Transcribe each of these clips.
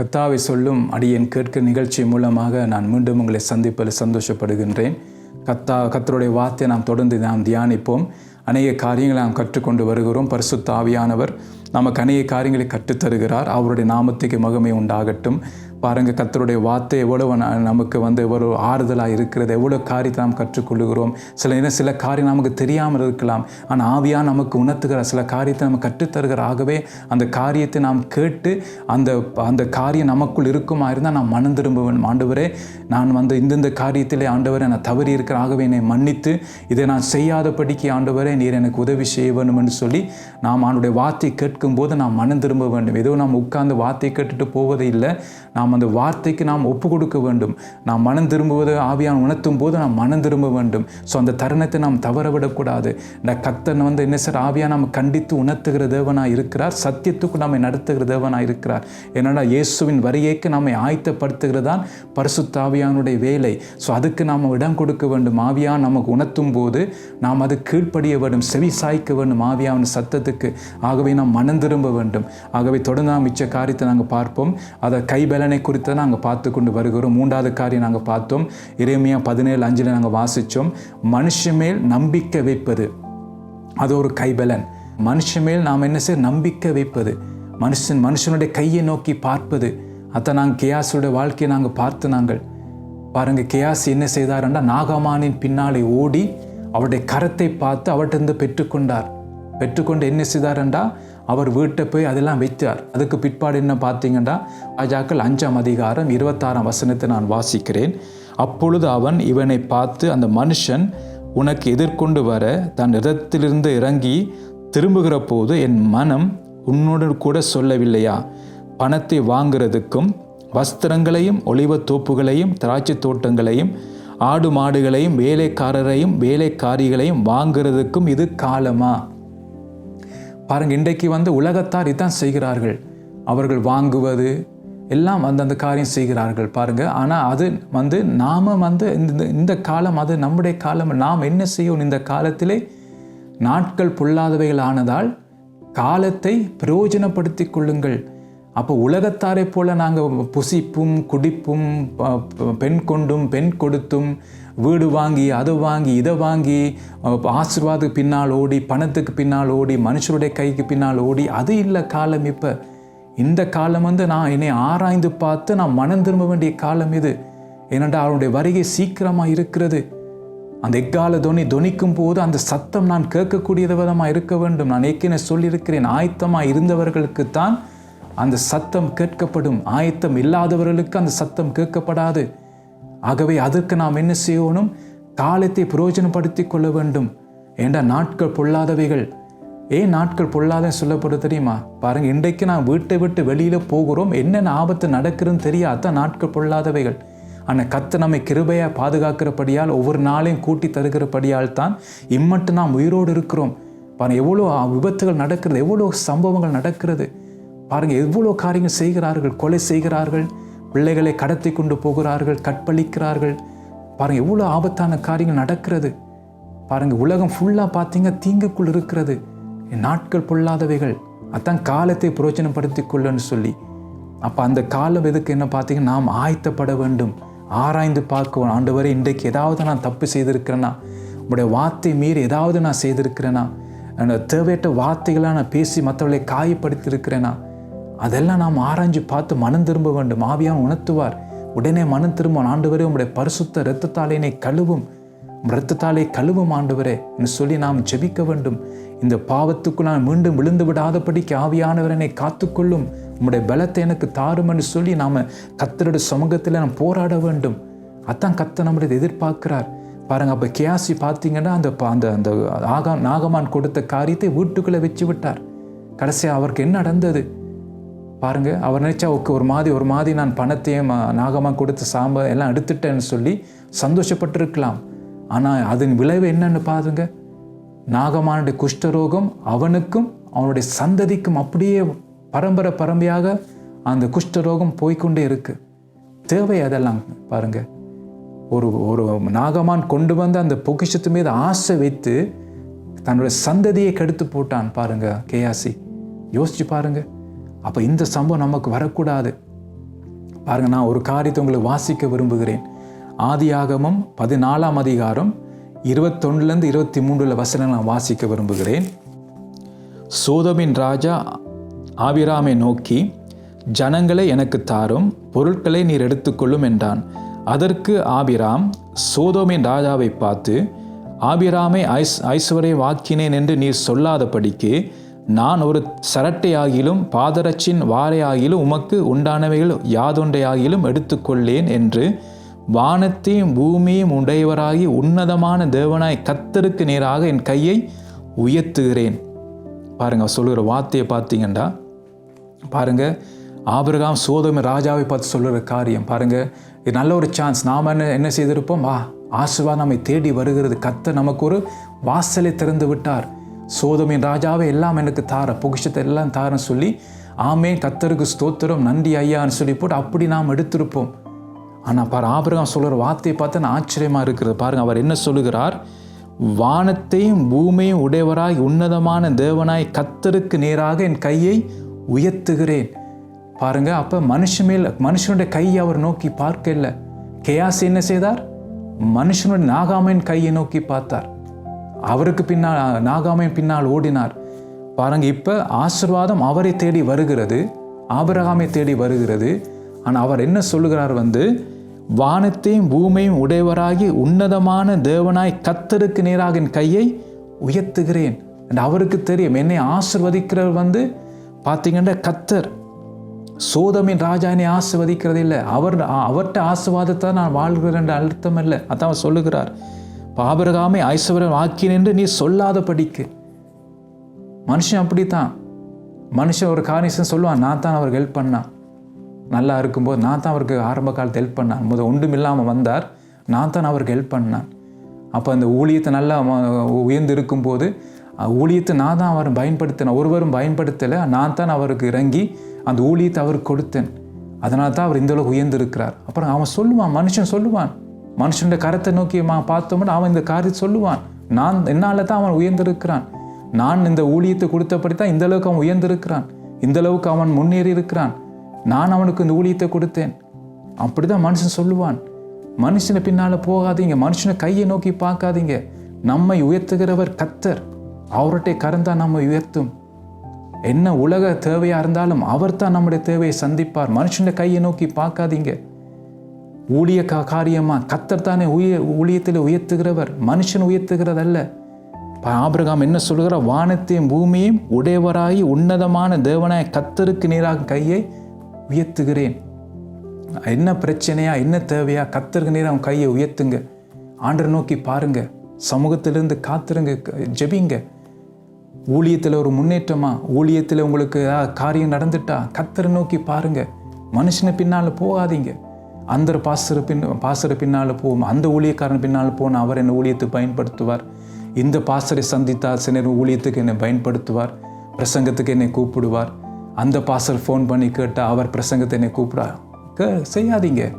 கத்தாவை சொல்லும் அடியேன் கேட்க நிகழ்ச்சி மூலமாக நான் மீண்டும் உங்களை சந்திப்பதில் சந்தோஷப்படுகின்றேன். கத்தா கத்தருடைய வார்த்தையை நாம் தொடர்ந்து நாம் தியானிப்போம். அநேக காரியங்களை நாம் கற்றுக்கொண்டு வருகிறோம். பரிசுத்த ஆவியானவர் நமக்கு அநேக காரியங்களை கற்றுத்தருகிறார். அவருடைய நாமத்துக்கு மகிமை உண்டாகட்டும். பாருங்கள் கத்தருடைய வார்த்தை எவ்வளவு நமக்கு வந்து எவ்வளோ ஆறுதலாக இருக்கிறது எவ்வளோ காரியத்தை நாம் கற்றுக்கொள்கிறோம் சில நேரம் சில காரியம் நமக்கு தெரியாமல் இருக்கலாம். ஆனால் ஆவியா நமக்கு உணர்த்துகிற சில காரியத்தை நம்ம கற்றுத்தருகிற ஆகவே அந்த காரியத்தை நாம் கேட்டு அந்த அந்த காரியம் நமக்குள் இருக்குமா இருந்தால் நான் மனம் திரும்ப ஆண்டவரே நான் வந்து இந்தந்த காரியத்திலே ஆண்டவரே நான் தவறி இருக்கிற ஆகவே என்னை மன்னித்து இதை நான் செய்யாதபடிக்கு ஆண்டவரே நீர் எனக்கு உதவி செய்ய வேண்டும் என்று சொல்லி நாம் அவனுடைய வார்த்தை கேட்கும்போது நாம் மனம் திரும்ப வேண்டும். ஏதோ நாம் உட்கார்ந்து வார்த்தை கேட்டுட்டு போவதே இல்லை. நாம் அந்த வார்த்தைக்கு நாம் ஒப்பு கொடுக்க வேண்டும். நாம் மனம் திரும்புவது ஆவியான் உணர்த்தும் போது நாம் மனம் திரும்ப வேண்டும். ஸோ அந்த தருணத்தை நாம் தவற விடக்கூடாது இந்த கத்தன் வந்து என்ன சார்? ஆவியா நாம் கண்டித்து உணர்த்துகிற தேவனாக இருக்கிறார். சத்தியத்துக்கு நம்மை நடத்துகிற தேவனாக இருக்கிறார். என்னடா இயேசுவின் வரியைக்கு நம்மை ஆயத்தப்படுத்துகிறதான் பரிசுத்த ஆவியானுடைய வேலை. ஸோ அதுக்கு நாம் இடம் கொடுக்க வேண்டும். ஆவியான் நமக்கு உணர்த்தும் போது நாம் அது கீழ்ப்படிய வேண்டும். செவி சாய்க்க வேண்டும் ஆவியாவின் சத்தத்துக்கு. ஆகவே நாம் மனம் திரும்ப வேண்டும். ஆகவே தொடர்ந்து நாம் மிச்ச காரியத்தை நாங்கள் பார்ப்போம். அதை கைபலனை குறித்து நாங்கள் பார்த்து கொண்டு வருகிறோம். மூன்றாவது காரியம் நாங்கள் பார்த்தோம். இறைமையாக பதினேழு அஞ்சில் நாங்கள் வாசித்தோம் மனுஷன் மேல் நம்பிக்கை வைப்பது. அது ஒரு கைபலன். மனுஷன் மேல் நாம் என்ன செய்ய? நம்பிக்கை வைப்பது. மனுஷன் மனுஷனுடைய கையை நோக்கி பார்ப்பது. அத்தை நாங்கள் கேயாசுடைய வாழ்க்கையை நாங்கள் பார்த்து நாங்கள். பாருங்கள் கேயாஸ் என்ன செய்தாருன்னா நாகமானின் பின்னாலே ஓடி அவருடைய கரத்தை பார்த்து அவற்றிருந்து பெற்றுக்கொண்டார். பெற்றுக்கொண்டு என்ன செய்தாருண்டா அவர் வீட்டை போய் அதெல்லாம் வைத்தார். அதுக்கு பிற்பாடு என்ன பார்த்தீங்கன்னா ராஜாக்கள் அஞ்சாம் அதிகாரம் இருபத்தாறாம் வசனத்தை நான் வாசிக்கிறேன். அப்பொழுது அவன் இவனை பார்த்து அந்த மனுஷன் உனக்கு எதிர்கொண்டு வர தன் ரதத்திலிருந்து இறங்கி திரும்புகிற போது என் மனம் உன்னோடு கூட சொல்லவில்லையா? பணத்தை வாங்குறதுக்கும் வஸ்திரங்களையும் ஒளிவத் தோப்புகளையும் திராட்சை தோட்டங்களையும் ஆடு மாடுகளையும் வேலைக்காரரையும் வேலைக்காரிகளையும் வாங்குறதுக்கும் இது காலமா? பாருங்க இன்றைக்கு வந்து உலகத்தார் இதான் செய்கிறார்கள். அவர்கள் வாங்குவது எல்லாம் வந்து அந்த காரியம் செய்கிறார்கள் பாருங்க. ஆனால் அது வந்து நாம வந்து இந்த இந்த காலம் அது நம்முடைய காலம் நாம் என்ன செய்யணும் இந்த காலத்திலே நாட்கள் பொல்லாதவைகள் ஆனதால் காலத்தை பிரயோஜனப்படுத்தி கொள்ளுங்கள். அப்போ உலகத்தாரை போல நாங்கள் புசிப்பும் குடிப்பும் பெண் கொண்டும் பெண் கொடுத்தும் வீடு வாங்கி அதை வாங்கி இதை வாங்கி ஆசீர்வாதத்துக்கு பின்னால் ஓடி பணத்துக்கு பின்னால் ஓடி மனுஷருடைய கைக்கு பின்னால் ஓடி அது இல்லை காலம் இப்போ. இந்த காலம் வந்து நான் என்னை ஆராய்ந்து பார்த்து நான் மனம் திரும்ப வேண்டிய காலம் இது. ஏனென்றால் அவருடைய வருகை சீக்கிரமாக இருக்கிறது. அந்த எக்கால தொனி துணிக்கும் போது அந்த சத்தம் நான் கேட்கக்கூடிய விதமாக இருக்க வேண்டும். நான் ஏற்கனவே சொல்லியிருக்கிறேன் ஆயத்தமாக இருந்தவர்களுக்குத்தான் அந்த சத்தம் கேட்கப்படும். ஆயத்தம் இல்லாதவர்களுக்கு அந்த சத்தம் கேட்கப்படாது. ஆகவே அதற்கு நாம் என்ன செய்யணும்? காலத்தை பிரயோஜனப்படுத்திக் கொள்ள வேண்டும். ஏண்டா நாட்கள் பொல்லாதவைகள்? ஏன் நாட்கள் பொல்லாத சொல்லப்படுது தெரியுமா? பாருங்க இன்றைக்கு நான் வீட்டை விட்டு வெளியில் போகிறோம். என்னென்ன ஆபத்து நடக்குதுன்னு தெரியாத. நாட்கள் பொல்லாதவைகள். ஆனால் கத்து நம்மை கிருபையாக பாதுகாக்கிறபடியால் ஒவ்வொரு நாளையும் கூட்டி தருகிறபடியால் தான் இம்மட்டு நாம் உயிரோடு இருக்கிறோம். பாருங்க எவ்வளோ விபத்துகள் நடக்கிறது எவ்வளோ சம்பவங்கள் நடக்கிறது. பாருங்கள் எவ்வளோ காரியங்கள் செய்கிறார்கள் கொலை செய்கிறார்கள். பிள்ளைகளை கடத்தி கொண்டு போகிறார்கள் கற்பழிக்கிறார்கள். பாருங்க எவ்வளோ ஆபத்தான காரியங்கள் நடக்கிறது. பாருங்க உலகம் ஃபுல்லாக பார்த்தீங்க தீங்குக்குள் இருக்கிறது. நாட்கள் பொல்லாதவைகள். அதான் காலத்தை பிரயோஜனப்படுத்திக் கொள்ளுன்னு சொல்லி. அப்போ அந்த காலம் எதுக்கு என்ன பார்த்தீங்கன்னா நாம் ஆயத்தப்பட வேண்டும். ஆராய்ந்து பார்க்கணும். வரை இன்றைக்கு ஏதாவது நான் தப்பு செய்திருக்கிறேன்னா உங்களுடைய வார்த்தை மீறி ஏதாவது நான் செய்திருக்கிறேனா? தேவையற்ற வார்த்தைகளாக நான் பேசி மற்றவர்களை காயப்படுத்தியிருக்கிறேனா? அதெல்லாம் நாம் ஆராய்ஞ்சு பார்த்து மனம் திரும்ப வேண்டும். ஆவியான் உணர்த்துவார். உடனே மனம் திரும்ப ஆண்டவரே உங்களுடைய பரிசுத்த இரத்தத்தாலே என்னை கழுவும். ரத்தத்தாலே இரத்தத்தாலே கழுவும் ஆண்டவரே என்று சொல்லி நாம் ஜெபிக்க வேண்டும். இந்த பாவத்துக்குள் நான் மீண்டும் விழுந்து விடாதபடிக்கு ஆவியானவர் என்னை காத்துக்கொள்ளும். உம்முடைய பலத்தை எனக்கு தாரும் என்று சொல்லி நாம் கத்தருடைய சமூகத்தில் நாம் போராட வேண்டும். அதான் கத்த நம்மளை எதிர்பார்க்கிறார். பாருங்க அப்போ கேசி பார்த்தீங்கன்னா அந்த அந்த அந்த ஆகா நாகமான் கொடுத்த காரியத்தை வீட்டுக்குள்ளே வச்சு விட்டார். கடைசியாக அவருக்கு என்ன நடந்தது? பாருங்கள் அவர் நினைச்சா ஓகே ஒரு மாதிரி ஒரு மாதிரி நான் பணத்தையும் நாகமாக கொடுத்து சாம்ப எல்லாம் எடுத்துட்டேன்னு சொல்லி சந்தோஷப்பட்டிருக்கலாம். ஆனால் அதன் விளைவு என்னன்னு பாருங்க. நாகமானுடைய குஷ்டரோகம் அவனுக்கும் அவனுடைய சந்ததிக்கும் அப்படியே பரம்பரை பரம்பையாக அந்த குஷ்டரோகம் போய்க்கொண்டே இருக்குது தேவை அதெல்லாம் பாருங்கள் ஒரு ஒரு நாகமான் கொண்டு வந்த அந்த பொக்கிஷத்து மீது ஆசை வைத்து தன்னுடைய சந்ததியை கெடுத்து போட்டான் பாருங்க கேயாசி. யோசிச்சு பாருங்கள் அப்போ இந்த சம்பவம் நமக்கு வரக்கூடாது. பாருங்க நான் ஒரு காரியத்தை உங்களுக்கு வாசிக்க விரும்புகிறேன். ஆதியாகமம் பதினாலாம் அதிகாரம் இருபத்தொன்னுலேருந்து இருபத்தி மூன்றில் வசனங்கள் நான் வாசிக்க விரும்புகிறேன். சோதமின் ராஜா ஆபிராமை நோக்கி ஜனங்களை எனக்கு தாரும் பொருட்களை நீர் எடுத்துக்கொள்ளும் என்றான். அதற்கு ஆபிராம் சோதோமின் ராஜாவை பார்த்து ஆபிராமை ஐஸ் ஐஸ்வரை வாக்கினேன் என்று நீர் சொல்லாதபடிக்கு நான் ஒரு சரட்டையாகிலும் பாதரச்சின் வாரையாகிலும் உமக்கு உண்டானவைகள் யாதொன்றையாகிலும் எடுத்துக்கொள்ளேன் என்று வானத்தையும் பூமியும் உடையவராகி உன்னதமான தேவனாய் கத்தருக்கு நேராக என் கையை உயர்த்துகிறேன். பாருங்க சொல்லுகிற வார்த்தையை பார்த்தீங்கன்னா பாருங்க ஆபிரகாம் சோதமி ராஜாவை பார்த்து சொல்லுற காரியம். பாருங்க இது நல்ல ஒரு சான்ஸ் நாம் என்ன என்ன செய்திருப்போம்? வா ஆசுவா நம்மை தேடி வருகிறது. கத்த நமக்கு ஒரு வாசலை திறந்து விட்டார். சோதமின் ராஜாவே எல்லாம் எனக்கு தார பொகிஷத்தை எல்லாம் தாரன்னு சொல்லி ஆமே கத்தருக்கு ஸ்தோத்திரம் நன்றி ஐயான்னு சொல்லி போட்டு அப்படி நாம் எடுத்திருப்போம். ஆனால் பாரு ஆபிரகாம் சொல்கிற வார்த்தையை பார்த்து நான் ஆச்சரியமாக இருக்கிறது. பாருங்கள் அவர் என்ன சொல்லுகிறார்? வானத்தையும் பூமியும் உடையவராய் உன்னதமான தேவனாய் கத்தருக்கு நேராக என் கையை உயர்த்துகிறேன். பாருங்கள் அப்போ மனுஷமே மேல் மனுஷனுடைய கையை அவர் நோக்கி பார்க்க இல்லை கேயாஸ் என்ன செய்தார்? மனுஷனுடைய நாகாமையின் கையை நோக்கி பார்த்தார். அவருக்கு பின்னால் நாகாமையின் பின்னால் ஓடினார். பாருங்க இப்போ ஆசிர்வாதம் அவரை தேடி வருகிறது ஆபரகாமை தேடி வருகிறது. ஆனால் அவர் என்ன சொல்லுகிறார் வந்து வானத்தையும் பூமியும் உடையவராகி உன்னதமான தேவனாய் கத்தருக்கு நேராக என் கையை உயர்த்துகிறேன். அவருக்கு தெரியும். என்னை ஆசிர்வதிக்கிறவர் வந்து பார்த்தீங்கன்னா கத்தர். சோதமின் ராஜா என்னை ஆசிர்வதிக்கிறது இல்லை அவர் அவர்கிட்ட ஆசிர்வாதத்தை நான் வாழ்கிறேன் என்ற அர்த்தம் இல்லை. அதான் அவர் சொல்லுகிறார். பாபரகாமை ஐஸ்வர்யம் ஆக்கின் என்று நீ சொல்லாத படிக்கு. மனுஷன் அப்படித்தான். மனுஷன் ஒரு காரியம் சொல்லுவான் நான் தான் அவருக்கு ஹெல்ப் பண்ணான் நல்லா இருக்கும்போது நான் தான் அவருக்கு ஆரம்ப காலத்தை ஹெல்ப் பண்ணேன். முதல் ஒன்றும் இல்லாமல் வந்தார் நான் தான் அவருக்கு ஹெல்ப் பண்ணேன். அப்போ அந்த ஊழியத்தை நல்லா உயர்ந்து இருக்கும்போது ஊழியத்தை நான் தான் அவர் பயன்படுத்தினேன் ஒருவரும் பயன்படுத்தலை நான் தான் அவருக்கு இறங்கி அந்த ஊழியத்தை அவருக்கு கொடுத்தேன். அதனால தான் அவர் இந்த அளவுக்கு உயர்ந்து இருக்கிறார் அப்புறம் அவன் சொல்லுவான் மனுஷன் சொல்லுவான் மனுஷனுடைய கரத்தை நோக்கி மா- பார்த்தோம்னா அவன் இந்த காரியத்தை சொல்லுவான். நான் என்னால் தான் அவன் உயர்ந்திருக்கிறான். நான் இந்த ஊழியத்தை கொடுத்தபடி தான் இந்த அளவுக்கு அவன் உயர்ந்திருக்கிறான். இந்த அளவுக்கு அவன் முன்னேறி இருக்கிறான். நான் அவனுக்கு இந்த ஊழியத்தை கொடுத்தேன். அப்படிதான் மனுஷன் சொல்லுவான். மனுஷனை பின்னால் போகாதீங்க. மனுஷனை கையை நோக்கி பார்க்காதீங்க. நம்மை உயர்த்துகிறவர் கத்தர். அவர்கிட்ட கரந்தா நம்ம உயர்த்தும். என்ன உலக தேவையாக இருந்தாலும் அவர் தான் நம்முடைய தேவையை சந்திப்பார். மனுஷனுடைய கையை நோக்கி பார்க்காதீங்க. ஊழிய கா காரியமா? கத்தர் தானே உய ஊழியத்தில் உயர்த்துகிறவர். மனுஷன் உயர்த்துகிறதல்ல. ஆபிரகாம் என்ன சொல்கிறார் வானத்தையும் பூமியையும் உடையவராகி உன்னதமான தேவனாய் கத்தருக்கு நேராக கையை உயர்த்துகிறேன். என்ன பிரச்சனையா? என்ன தேவையா? கத்தருக்கு நேராக அவன் கையை உயர்த்துங்க. ஆண்டரை நோக்கி பாருங்க. சமூகத்திலிருந்து காத்துருங்க. க- ஜெபிங்க. ஊழியத்தில் ஒரு முன்னேற்றமா? ஊழியத்தில் உங்களுக்கு காரியம் நடந்துட்டா? கத்தரை நோக்கி பாருங்க. மனுஷனை பின்னால் போகாதீங்க. அந்த பாசர பின் பாசர பின்னால் போகும். அந்த ஊழியக்காரன் பின்னால் போனால் அவர் என்ன ஊழியத்தை பயன்படுத்துவார். இந்த பாசரை சந்தித்தால் சில நேரம் ஊழியத்துக்கு என்னை பயன்படுத்துவார். பிரசங்கத்துக்கு என்னை கூப்பிடுவார். அந்த பாசர் ஃபோன் பண்ணி கேட்டால் அவர் பிரசங்கத்தை என்னை கூப்பிடா கே- செய்யாதீங்க.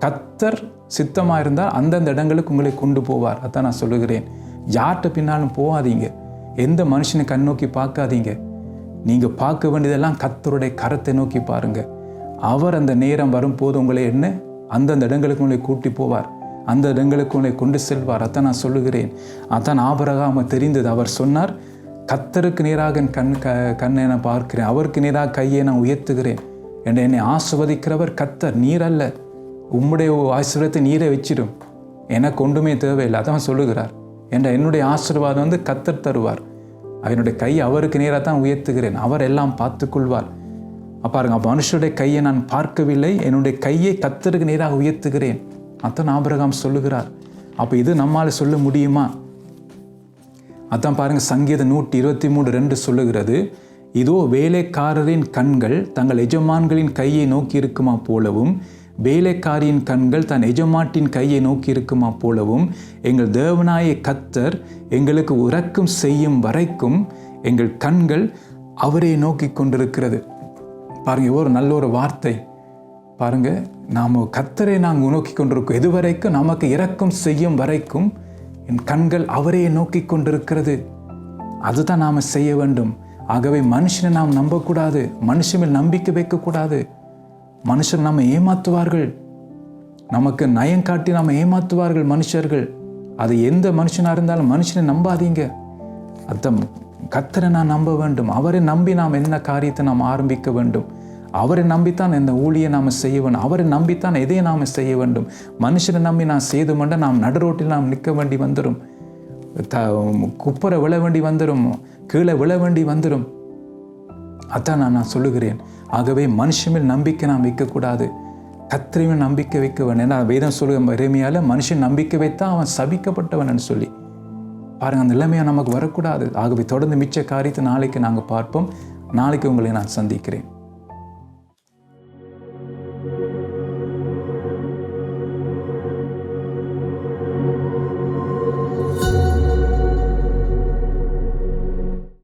கத்தர் சித்தமாக இருந்தால் அந்தந்த இடங்களுக்கு உங்களை கொண்டு போவார். அதான் நான் சொல்லுகிறேன். யார்கிட்ட பின்னாலும் போகாதீங்க. எந்த மனுஷனை கண் நோக்கி பார்க்காதீங்க. நீங்கள் பார்க்க வேண்டியதெல்லாம் கத்தருடைய கரத்தை நோக்கி பாருங்கள் அவர் அந்த நேரம் வரும்போது உங்களை என்ன? அந்தந்த இடங்களுக்கு உங்களை கூட்டி போவார். அந்த இடங்களுக்கு உங்களை கொண்டு செல்வார். அதான் நான் சொல்லுகிறேன். அதான் ஆபரகாம தெரிந்தது. அவர் சொன்னார் கத்தருக்கு நேராக என் கண் க கண்ணை நான் பார்க்கிறேன். அவருக்கு நேராக கையை நான் உயர்த்துகிறேன். என்று என்னை ஆசுவதிக்கிறவர் கத்தர் நீர் அல்ல. உம்முடைய ஆசீர்வாதத்தை நீரை வச்சிடும். எனக்கு ஒன்றுமே தேவையில்லை. அதான் சொல்லுகிறார். என்ற என்னுடைய ஆசீர்வாதம் வந்து கத்தர் தருவார். என்னுடைய கை அவருக்கு நேராக தான் உயர்த்துகிறேன். அவர் எல்லாம் பார்த்துக்கொள்வார். பாருங்க மனுஷருடைய கையை நான் பார்க்கவில்லை என்னுடைய கையை கத்தருக்கு நேராக உயர்த்துகிறேன். அதான் ஆபிரகாம் சொல்லுகிறார். அப்போ இது நம்மால் சொல்ல முடியுமா? அதான் பாருங்க சங்கீதம் நூற்றி இருபத்தி மூணு ரெண்டு சொல்லுகிறது இதோ வேலைக்காரரின் கண்கள் தங்கள் எஜமான்களின் கையை நோக்கி இருக்குமா போலவும் வேலைக்காரியின் கண்கள் தன் எஜமாட்டின் கையை நோக்கி இருக்குமா போலவும் எங்கள் தேவனாய கத்தர் எங்களுக்கு உறக்கம் செய்யும் வரைக்கும் எங்கள் கண்கள் அவரை நோக்கி கொண்டிருக்கிறது. பாருங்க ஒரு நல்ல ஒரு வார்த்தை. பாருங்க நாம் கத்தரை நாங்கள் நோக்கி கொண்டிருக்கோம். எதுவரைக்கும் நமக்கு இரக்கம் செய்யும் வரைக்கும் என் கண்கள் அவரையே நோக்கி கொண்டிருக்கிறது. அதுதான் நாம் செய்ய வேண்டும். ஆகவே மனுஷனை நாம் நம்பக்கூடாது. மனுஷன் மேல் நம்பிக்கை வைக்கக்கூடாது. மனுஷன் நம்ம ஏமாற்றுவார்கள் நமக்கு நயம் காட்டி நம்ம ஏமாற்றுவார்கள் மனுஷர்கள். அது எந்த மனுஷனாக இருந்தாலும் மனுஷனை நம்பாதீங்க. அர்த்தம்? கத்தரை நான் நம்ப வேண்டும். அவரை நம்பி நாம் என்ன காரியத்தை நாம் ஆரம்பிக்க வேண்டும்? அவரை நம்பித்தான் இந்த ஊழியை நாம் செய்ய வேண்டும். அவரை நம்பித்தான் எதையை நாம் செய்ய வேண்டும்? மனுஷனை நம்பி நான் செய்து மட்டும் நாம் நடுரோட்டில் நாம் நிற்க வேண்டி வந்துடும் த குப்பரை விழ வேண்டி வந்துடும் கீழே விழ வேண்டி வந்துடும் அதான் நான் நான் சொல்லுகிறேன். ஆகவே மனுஷமில் மேல் நம்பிக்கை நாம் வைக்கக்கூடாது. கத்திரிமே நம்பிக்கை வைக்க வேண்டும். ஏன்னா வேதம் சொல்லுக இறைமையால் மனுஷன் நம்பிக்கை வைத்தா அவன் சபிக்கப்பட்டவன் சொல்லி. பாருங்கள் அந்த நிலைமையாக நமக்கு வரக்கூடாது. ஆகவே தொடர்ந்து மிச்ச காரியத்தை நாளைக்கு நாங்கள் பார்ப்போம். நாளைக்கு உங்களை நான் சந்திக்கிறேன்.